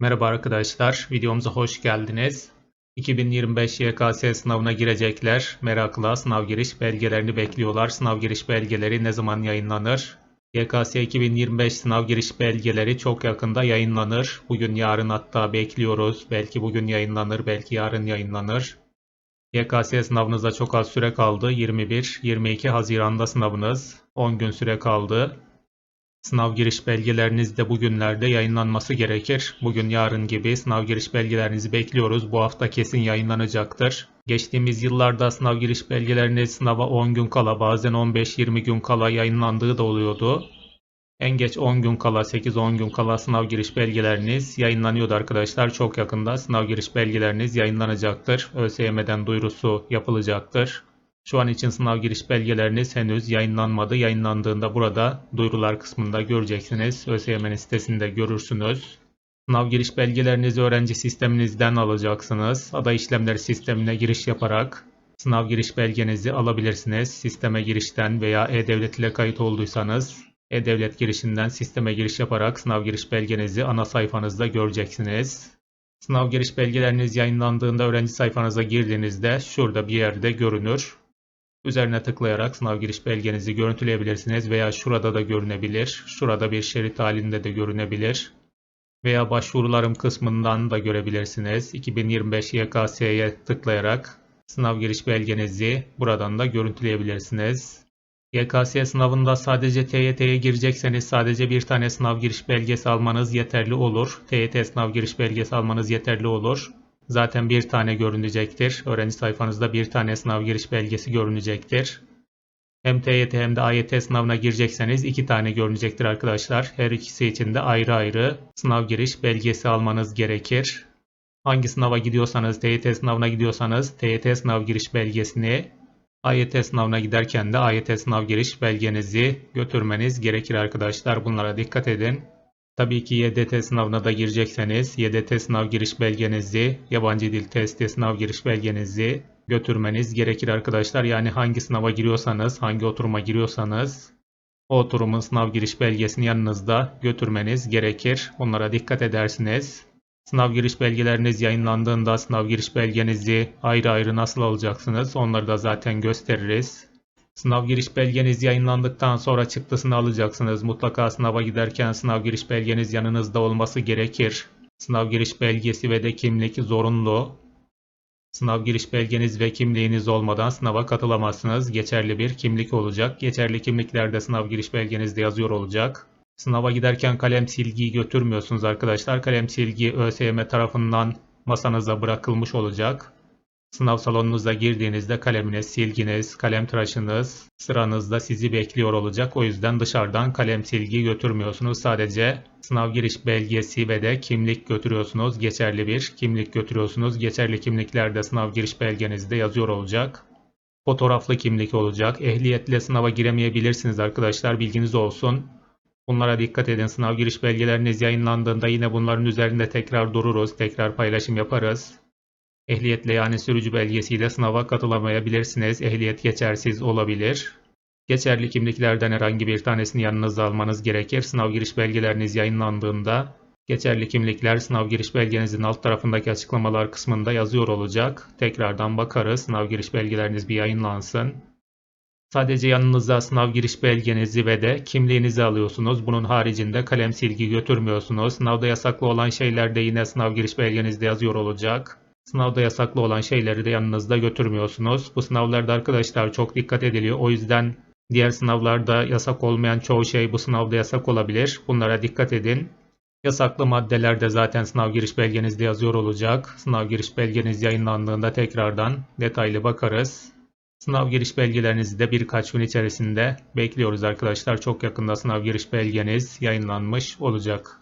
Merhaba arkadaşlar, videomuza hoş geldiniz. 2025 YKS sınavına girecekler. Merakla sınav giriş belgelerini bekliyorlar. Sınav giriş belgeleri ne zaman yayınlanır? YKS 2025 sınav giriş belgeleri çok yakında yayınlanır. Bugün yarın hatta bekliyoruz. Belki bugün yayınlanır, belki yarın yayınlanır. YKS sınavınıza çok az süre kaldı. 21-22 Haziran'da sınavınız. 10 gün süre kaldı. Sınav giriş belgeleriniz de bugünlerde yayınlanması gerekir. Bugün yarın gibi sınav giriş belgelerinizi bekliyoruz. Bu hafta kesin yayınlanacaktır. Geçtiğimiz yıllarda sınav giriş belgeleriniz sınava 10 gün kala bazen 15-20 gün kala yayınlandığı da oluyordu. En geç 10 gün kala 8-10 gün kala sınav giriş belgeleriniz yayınlanıyordu arkadaşlar. Çok yakında sınav giriş belgeleriniz yayınlanacaktır. ÖSYM'den duyurusu yapılacaktır. Şu an için sınav giriş belgeleriniz henüz yayınlanmadı. Yayınlandığında burada duyurular kısmında göreceksiniz. ÖSYM'nin sitesinde görürsünüz. Sınav giriş belgelerinizi öğrenci sisteminizden alacaksınız. Aday işlemleri sistemine giriş yaparak sınav giriş belgenizi alabilirsiniz. Sisteme girişten veya e-devlet ile kayıt olduysanız e-devlet girişinden sisteme giriş yaparak sınav giriş belgenizi ana sayfanızda göreceksiniz. Sınav giriş belgeleriniz yayınlandığında öğrenci sayfanıza girdiğinizde şurada bir yerde görünür. Üzerine tıklayarak sınav giriş belgenizi görüntüleyebilirsiniz veya şurada da görünebilir. Şurada bir şerit halinde de görünebilir. Veya başvurularım kısmından da görebilirsiniz. 2025 YKS'ye tıklayarak sınav giriş belgenizi buradan da görüntüleyebilirsiniz. YKS sınavında sadece TYT'ye girecekseniz sadece bir tane sınav giriş belgesi almanız yeterli olur. TYT sınav giriş belgesi almanız yeterli olur. Zaten bir tane görünecektir. Öğrenci sayfanızda bir tane sınav giriş belgesi görünecektir. Hem TYT hem de AYT sınavına girecekseniz iki tane görünecektir arkadaşlar. Her ikisi için de ayrı ayrı sınav giriş belgesi almanız gerekir. Hangi sınava gidiyorsanız, TYT sınavına gidiyorsanız TYT sınav giriş belgesini, AYT sınavına giderken de AYT sınav giriş belgenizi götürmeniz gerekir arkadaşlar. Bunlara dikkat edin. Tabii ki YDT sınavına da girecekseniz YDT sınav giriş belgenizi, yabancı dil testi sınav giriş belgenizi götürmeniz gerekir arkadaşlar. Yani hangi sınava giriyorsanız, hangi oturuma giriyorsanız o oturumun sınav giriş belgesini yanınızda götürmeniz gerekir. Onlara dikkat edersiniz. Sınav giriş belgeleriniz yayınlandığında sınav giriş belgenizi ayrı ayrı nasıl alacaksınız onları da zaten gösteririz. Sınav giriş belgeniz yayınlandıktan sonra çıktısını alacaksınız. Mutlaka sınava giderken sınav giriş belgeniz yanınızda olması gerekir. Sınav giriş belgesi ve de kimlik zorunlu. Sınav giriş belgeniz ve kimliğiniz olmadan sınava katılamazsınız. Geçerli bir kimlik olacak. Geçerli kimliklerde sınav giriş belgenizde yazıyor olacak. Sınava giderken kalem silgiyi götürmüyorsunuz arkadaşlar. Kalem silgi ÖSYM tarafından masanıza bırakılmış olacak. Sınav salonunuza girdiğinizde kaleminiz, silginiz, kalem tıraşınız sıranızda sizi bekliyor olacak. O yüzden dışarıdan kalem silgi götürmüyorsunuz. Sadece sınav giriş belgesi ve de kimlik götürüyorsunuz. Geçerli bir kimlik götürüyorsunuz. Geçerli kimliklerde sınav giriş belgenizde yazıyor olacak. Fotoğraflı kimlik olacak. Ehliyetle sınava giremeyebilirsiniz arkadaşlar. Bilginiz olsun. Bunlara dikkat edin. Sınav giriş belgeleriniz yayınlandığında yine bunların üzerinde tekrar dururuz. Tekrar paylaşım yaparız. Ehliyetle yani sürücü belgesiyle sınava katılamayabilirsiniz. Ehliyet geçersiz olabilir. Geçerli kimliklerden herhangi bir tanesini yanınıza almanız gerekir. Sınav giriş belgeleriniz yayınlandığında geçerli kimlikler sınav giriş belgenizin alt tarafındaki açıklamalar kısmında yazıyor olacak. Tekrardan bakarız. Sınav giriş belgeleriniz bir yayınlansın. Sadece yanınıza sınav giriş belgenizi ve de kimliğinizi alıyorsunuz. Bunun haricinde kalem silgi götürmüyorsunuz. Sınavda yasaklı olan şeyler de yine sınav giriş belgenizde yazıyor olacak. Sınavda yasaklı olan şeyleri de yanınızda götürmüyorsunuz. Bu sınavlarda arkadaşlar çok dikkat ediliyor. O yüzden diğer sınavlarda yasak olmayan çoğu şey bu sınavda yasak olabilir. Bunlara dikkat edin. Yasaklı maddeler de zaten sınav giriş belgenizde yazıyor olacak. Sınav giriş belgeniz yayınlandığında tekrardan detaylı bakarız. Sınav giriş belgelerinizi de birkaç gün içerisinde bekliyoruz arkadaşlar. Çok yakında sınav giriş belgeniz yayınlanmış olacak.